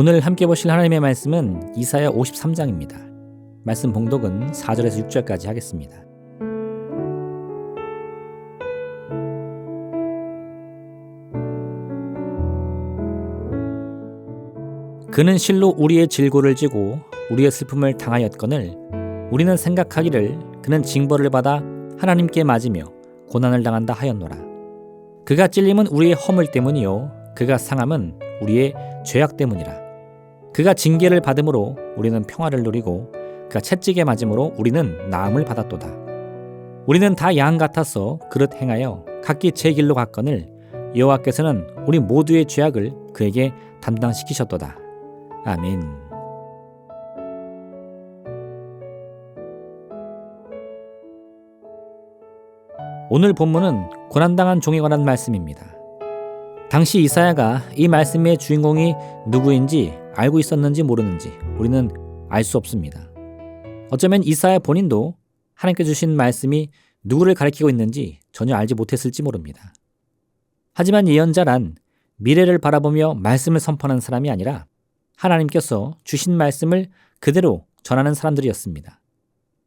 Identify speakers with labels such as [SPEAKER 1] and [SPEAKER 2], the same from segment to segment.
[SPEAKER 1] 오늘 함께 보실 하나님의 말씀은 이사야 53장입니다. 말씀 봉독은 4절에서 6절까지 하겠습니다. 그는 실로 우리의 질고를 지고 우리의 슬픔을 당하였거늘 우리는 생각하기를 그는 징벌을 받아 하나님께 맞으며 고난을 당한다 하였노라. 그가 찔림은 우리의 허물 때문이요 그가 상함은 우리의 죄악 때문이라. 그가 징계를 받음으로 우리는 평화를 누리고 그가 채찍에 맞음으로 우리는 나음을 받았도다. 우리는 다 양 같아서 그릇 행하여 각기 제 길로 갔거늘 여호와께서는 우리 모두의 죄악을 그에게 담당시키셨도다. 아멘. 오늘 본문은 고난당한 종에 관한 말씀입니다. 당시 이사야가 이 말씀의 주인공이 누구인지 알고 있었는지 모르는지 우리는 알 수 없습니다. 어쩌면 이사야 본인도 하나님께 주신 말씀이 누구를 가리키고 있는지 전혀 알지 못했을지 모릅니다. 하지만 예언자란 미래를 바라보며 말씀을 선포하는 사람이 아니라 하나님께서 주신 말씀을 그대로 전하는 사람들이었습니다.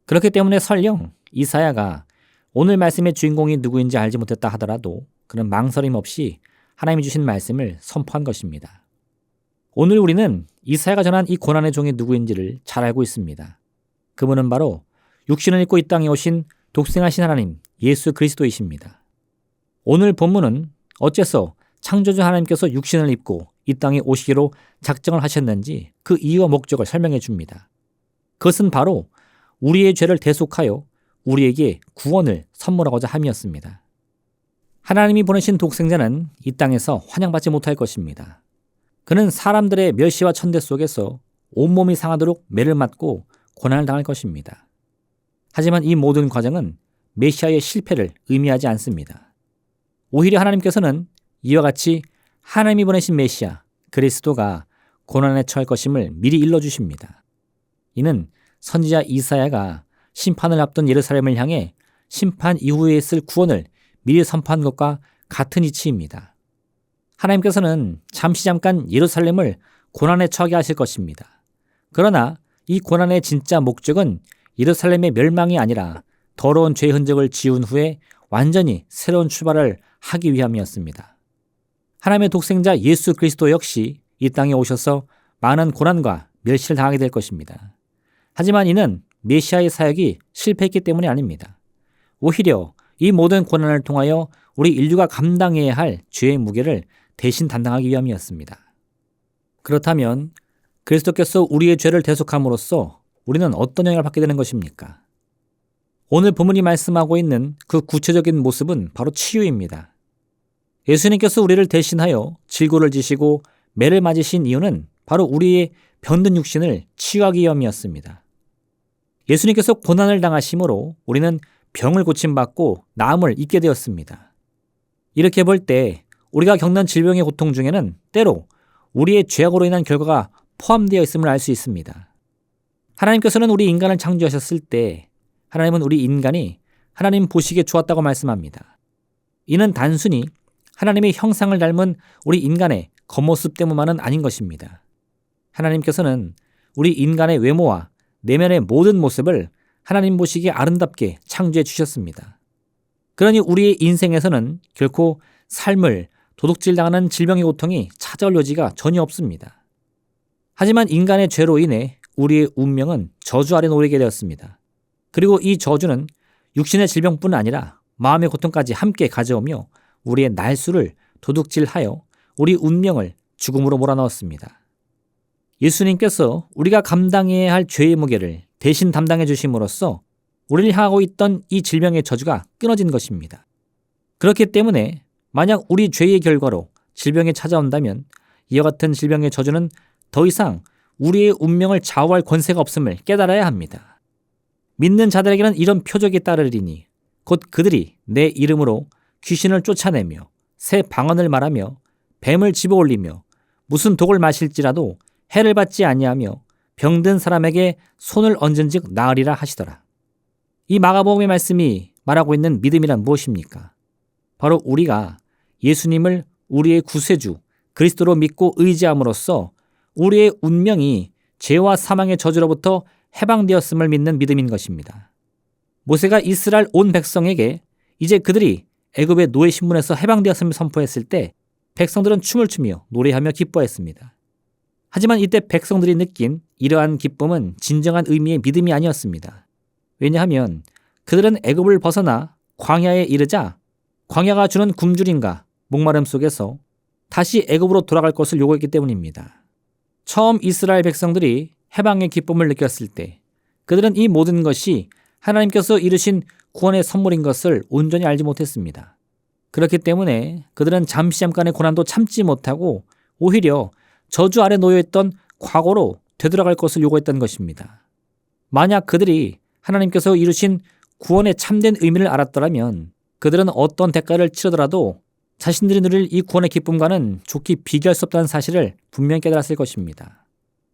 [SPEAKER 1] 그렇기 때문에 설령 이사야가 오늘 말씀의 주인공이 누구인지 알지 못했다 하더라도 그는 망설임 없이 하나님이 주신 말씀을 선포한 것입니다. 오늘 우리는 이사야가 전한 이 고난의 종이 누구인지를 잘 알고 있습니다. 그분은 바로 육신을 입고 이 땅에 오신 독생하신 하나님 예수 그리스도이십니다. 오늘 본문은 어째서 창조주 하나님께서 육신을 입고 이 땅에 오시기로 작정을 하셨는지 그 이유와 목적을 설명해 줍니다. 그것은 바로 우리의 죄를 대속하여 우리에게 구원을 선물하고자 함이었습니다. 하나님이 보내신 독생자는 이 땅에서 환영받지 못할 것입니다. 그는 사람들의 멸시와 천대 속에서 온몸이 상하도록 매를 맞고 고난을 당할 것입니다. 하지만 이 모든 과정은 메시아의 실패를 의미하지 않습니다. 오히려 하나님께서는 이와 같이 하나님이 보내신 메시아 그리스도가 고난에 처할 것임을 미리 일러 주십니다. 이는 선지자 이사야가 심판을 앞둔 예루살렘을 향해 심판 이후에 있을 구원을 미리 선포한 것과 같은 이치입니다. 하나님께서는 잠시 잠깐 예루살렘을 고난에 처하게 하실 것입니다. 그러나 이 고난의 진짜 목적은 예루살렘의 멸망이 아니라 더러운 죄 흔적을 지운 후에 완전히 새로운 출발을 하기 위함이었습니다. 하나님의 독생자 예수 그리스도 역시 이 땅에 오셔서 많은 고난과 멸시를 당하게 될 것입니다. 하지만 이는 메시아의 사역이 실패했기 때문이 아닙니다. 오히려 이 모든 고난을 통하여 우리 인류가 감당해야 할 죄의 무게를 대신 담당하기 위함이었습니다. 그렇다면 그리스도께서 우리의 죄를 대속함으로써 우리는 어떤 영향을 받게 되는 것입니까? 오늘 본문이 말씀하고 있는 그 구체적인 모습은 바로 치유입니다. 예수님께서 우리를 대신하여 질고를 지시고 매를 맞으신 이유는 바로 우리의 병든 육신을 치유하기 위함이었습니다. 예수님께서 고난을 당하심으로 우리는 병을 고침받고 나음을 잊게 되었습니다. 이렇게 볼 때 우리가 겪는 질병의 고통 중에는 때로 우리의 죄악으로 인한 결과가 포함되어 있음을 알 수 있습니다. 하나님께서는 우리 인간을 창조하셨을 때 하나님은 우리 인간이 하나님 보시기에 좋았다고 말씀합니다. 이는 단순히 하나님의 형상을 닮은 우리 인간의 겉모습 때문만은 아닌 것입니다. 하나님께서는 우리 인간의 외모와 내면의 모든 모습을 하나님 보시기에 아름답게 창조해 주셨습니다. 그러니 우리의 인생에서는 결코 삶을 도둑질 당하는 질병의 고통이 찾아올 여지가 전혀 없습니다. 하지만 인간의 죄로 인해 우리의 운명은 저주 아래 놓이게 되었습니다. 그리고 이 저주는 육신의 질병뿐 아니라 마음의 고통까지 함께 가져오며 우리의 날수를 도둑질하여 우리 운명을 죽음으로 몰아넣었습니다. 예수님께서 우리가 감당해야 할 죄의 무게를 대신 담당해 주심으로써 우리를 향하고 있던 이 질병의 저주가 끊어진 것입니다. 그렇기 때문에 만약 우리 죄의 결과로 질병이 찾아온다면 이와 같은 질병의 저주는 더 이상 우리의 운명을 좌우할 권세가 없음을 깨달아야 합니다. 믿는 자들에게는 이런 표적이 따르리니 곧 그들이 내 이름으로 귀신을 쫓아내며 새 방언을 말하며 뱀을 집어올리며 무슨 독을 마실지라도 해를 받지 아니하며 병든 사람에게 손을 얹은즉 나으리라 하시더라. 이 마가복음의 말씀이 말하고 있는 믿음이란 무엇입니까? 바로 우리가 예수님을 우리의 구세주 그리스도로 믿고 의지함으로써 우리의 운명이 죄와 사망의 저주로부터 해방되었음을 믿는 믿음인 것입니다. 모세가 이스라엘 온 백성에게 이제 그들이 애굽의 노예 신분에서 해방되었음을 선포했을 때 백성들은 춤을 추며 노래하며 기뻐했습니다. 하지만 이때 백성들이 느낀 이러한 기쁨은 진정한 의미의 믿음이 아니었습니다. 왜냐하면 그들은 애굽을 벗어나 광야에 이르자 광야가 주는 굶주림과 목마름 속에서 다시 애굽으로 돌아갈 것을 요구했기 때문입니다. 처음 이스라엘 백성들이 해방의 기쁨을 느꼈을 때 그들은 이 모든 것이 하나님께서 이루신 구원의 선물인 것을 온전히 알지 못했습니다. 그렇기 때문에 그들은 잠시 잠깐의 고난도 참지 못하고 오히려 저주 아래 놓여있던 과거로 되돌아갈 것을 요구했던 것입니다. 만약 그들이 하나님께서 이루신 구원의 참된 의미를 알았더라면 그들은 어떤 대가를 치르더라도 자신들이 누릴 이 구원의 기쁨과는 좋게 비교할 수 없다는 사실을 분명히 깨달았을 것입니다.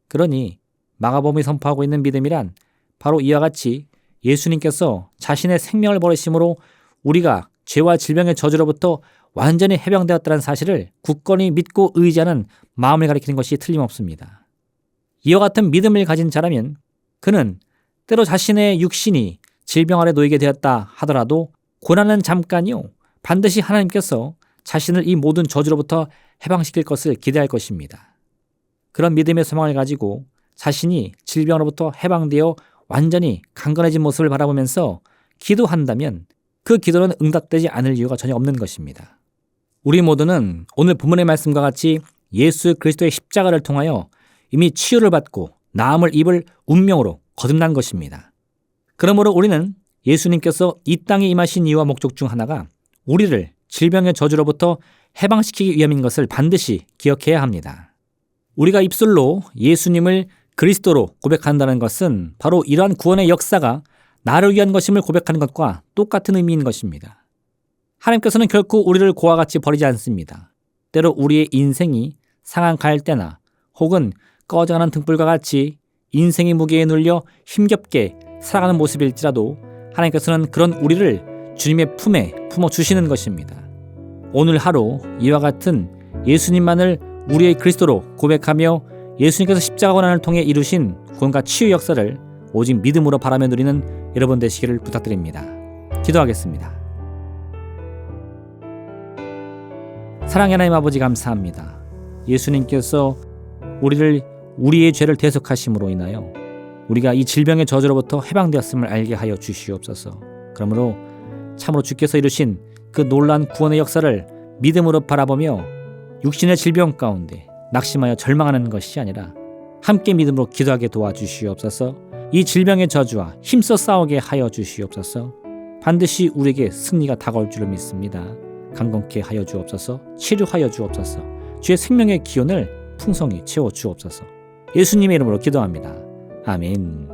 [SPEAKER 1] 그러니 마가범이 선포하고 있는 믿음이란 바로 이와 같이 예수님께서 자신의 생명을 버리심으로 우리가 죄와 질병의 저주로부터 완전히 해방되었다는 사실을 굳건히 믿고 의지하는 마음을 가리키는 것이 틀림없습니다. 이와 같은 믿음을 가진 자라면 그는 때로 자신의 육신이 질병 아래 놓이게 되었다 하더라도 고난은 잠깐이요. 반드시 하나님께서 자신을 이 모든 저주로부터 해방시킬 것을 기대할 것입니다. 그런 믿음의 소망을 가지고 자신이 질병으로부터 해방되어 완전히 강건해진 모습을 바라보면서 기도한다면 그 기도는 응답되지 않을 이유가 전혀 없는 것입니다. 우리 모두는 오늘 본문의 말씀과 같이 예수 그리스도의 십자가를 통하여 이미 치유를 받고 나음을 입을 운명으로 거듭난 것입니다. 그러므로 우리는 예수님께서 이 땅에 임하신 이유와 목적 중 하나가 우리를 질병의 저주로부터 해방시키기 위함인 것을 반드시 기억해야 합니다. 우리가 입술로 예수님을 그리스도로 고백한다는 것은 바로 이러한 구원의 역사가 나를 위한 것임을 고백하는 것과 똑같은 의미인 것입니다. 하나님께서는 결코 우리를 고와 같이 버리지 않습니다. 때로 우리의 인생이 상한 갈대나 혹은 꺼져가는 등불과 같이 인생의 무게에 눌려 힘겹게 살아가는 모습일지라도 하나님께서는 그런 우리를 주님의 품에 품어 주시는 것입니다. 오늘 하루 이와 같은 예수님만을 우리의 그리스도로 고백하며 예수님께서 십자가 고난을 통해 이루신 구원과 치유 역사를 오직 믿음으로 바라며 누리는 여러분 되시기를 부탁드립니다. 기도하겠습니다. 사랑의 하나님 아버지 감사합니다. 예수님께서 우리를 우리의 죄를 대속하심으로 인하여 우리가 이 질병의 저주로부터 해방되었음을 알게 하여 주시옵소서. 그러므로 참으로 주께서 이루신 그 놀란 구원의 역사를 믿음으로 바라보며 육신의 질병 가운데 낙심하여 절망하는 것이 아니라 함께 믿음으로 기도하게 도와주시옵소서. 이 질병의 저주와 힘써 싸우게 하여 주시옵소서. 반드시 우리에게 승리가 다가올 줄을 믿습니다. 강건케 하여 주옵소서. 치료하여 주옵소서. 주의 생명의 기운을 풍성히 채워 주옵소서. 예수님의 이름으로 기도합니다. 아멘.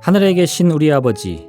[SPEAKER 1] 하늘에 계신 우리 아버지,